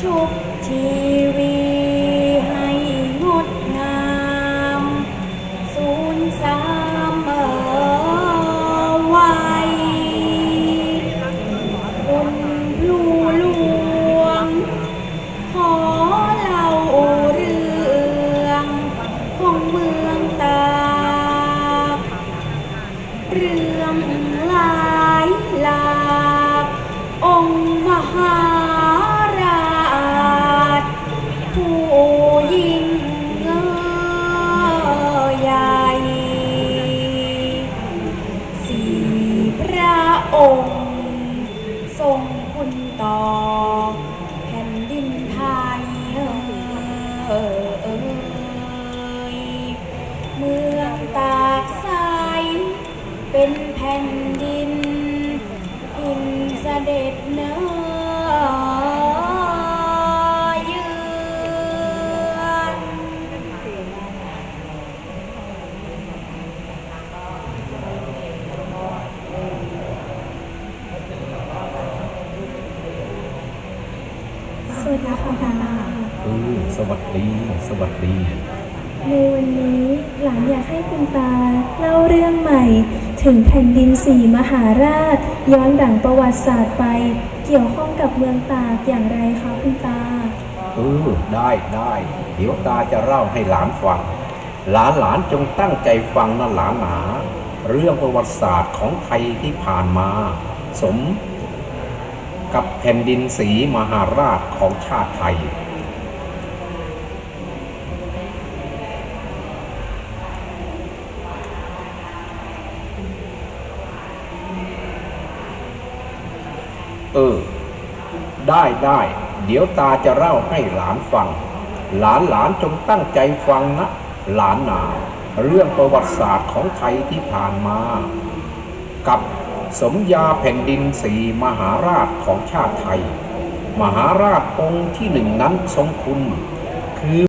ชุบชีวีให้งดงามศูนย์สาไว้คุณลูลวง ขอเราเรืองของเมือ องค์ ทรงคุณต่อแผ่นดินไทยเออเออเมืองตากใสเป็นแผ่นดินอินเสด็จเนื้อ สวัสดีค่ะตาเออสวัสดี สวัสดี ในวันนี้หลานอยากให้คุณตาเล่าเรื่องใหม่ ถึงแผ่นดินสีมหาราช ย้อนดังประวัติศาสตร์ไป เกี่ยวข้องกับเมืองตากอย่างไรคะคุณตาเออได้ได้ เดี๋ยวตาจะเล่าให้หลานฟัง หลานหลานจงตั้งใจฟังนะหลานหนาเรื่องประวัติศาสตร์ของไทยที่ผ่านมา สม กับแผ่นดินสีมหาราชของชาติไทย เออ ได้ได้เดี๋ยวตาจะเล่าให้หลานฟัง หลานหลานจงตั้งใจฟังนะ หลานหนา เรื่องประวัติศาสตร์ของไทยที่ผ่านมา กับ สมญาแผ่นดินสีมหาราชของชาติไทย มหาราชองค์ที่หนึ่งนั้นทรงคุณคือ